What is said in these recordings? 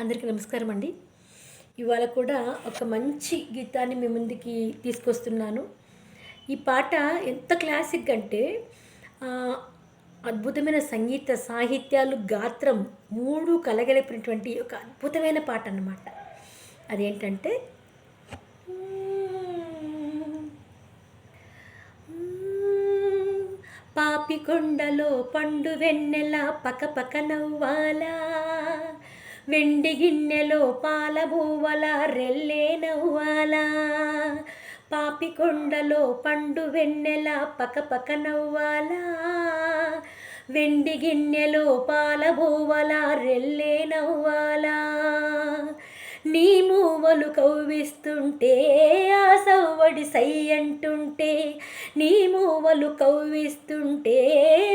అందరికీ నమస్కారం అండి. ఇవాళ కూడా ఒక మంచి గీతాన్ని మీ ముందుకి తీసుకొస్తున్నాను. ఈ పాట ఎంత క్లాసిక్ అంటే అద్భుతమైన సంగీత సాహిత్యాలు గాత్రం మూడు కలగలిపినటువంటి ఒక అద్భుతమైన పాట అన్నమాట. అదేంటంటే పాపికొండలో పండు వెన్నెల పక్కపక్క నవ్వాలా వెండి గిన్నెలో పాల భూవల రెల్లే నవ్వాలా. పాపికొండలో పండు వెన్నెల పకపక నవ్వాలా. వెండి గిన్నెలో పాల భూవల రెల్లే నవ్వాలా. నీ మూవలు కవ్విస్తుంటే ఆ సవ్వడి సై అంటుంటే నీ మూవలు కవ్విస్తుంటే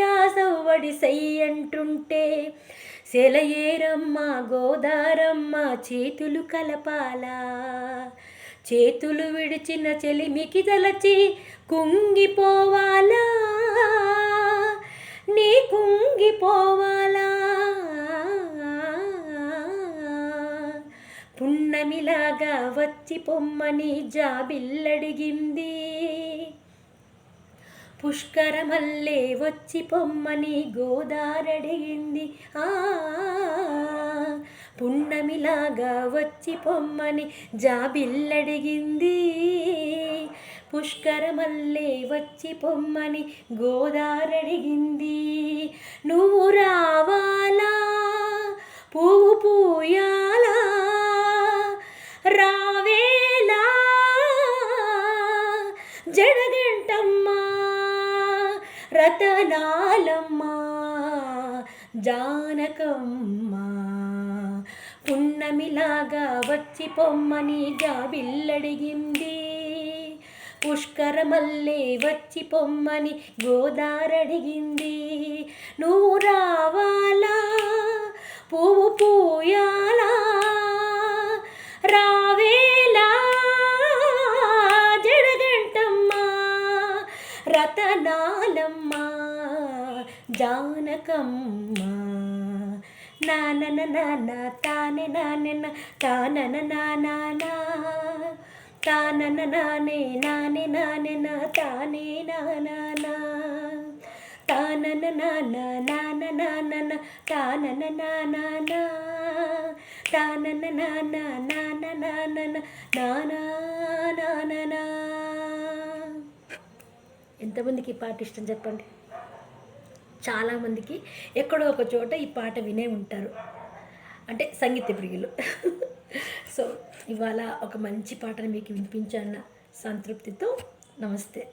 ఆ సవ్వడి సై అంటుంటే సెలయేరమ్మ గోదారమ్మ చేతులు కలపాలా? చేతులు విడిచిన చెలిమికి తలచి కుంగిపోవాలా? నీ కుంగిపోవాలా? పున్నమిలాగా వచ్చి పొమ్మని జాబిల్లడిగింది. పుష్కరమల్లే వచ్చి పొమ్మని గోదారడిగింది. ఆ పున్నమిలాగా వచ్చి పొమ్మని జాబిల్లడిగింది. పుష్కరమల్లే వచ్చి పొమ్మని గోదారడిగింది. నువ్వు రావాలా? పువ్వు పూయాలా? రావేలా? జడగంటమ్మా! రతనాలమ్మా జానకమ్మా. పున్నమిలాగా వచ్చి పొమ్మని జాబిల్లడిగింది పుష్కరమల్లే వచ్చి పొమ్మని గోదారడిగింది. నూరా రతనాలమ్మా జానకమ్మా నానన నాన్న తానే నానెన తానన నానా తానన నానే నానే నానెన తానే నానా తానన నాన్న నాన నానన తానన నానా తానన నాన్న నాన నానన నానా నానా ఎంతమందికి ఈ పాట ఇష్టం చెప్పండి? చాలామందికి ఎక్కడో ఒక చోట ఈ పాట వినే ఉంటారు. అంటే సంగీత ప్రియులు. సో ఇవాళ ఒక మంచి పాటను మీకు వినిపించాన్న సంతృప్తితో నమస్తే.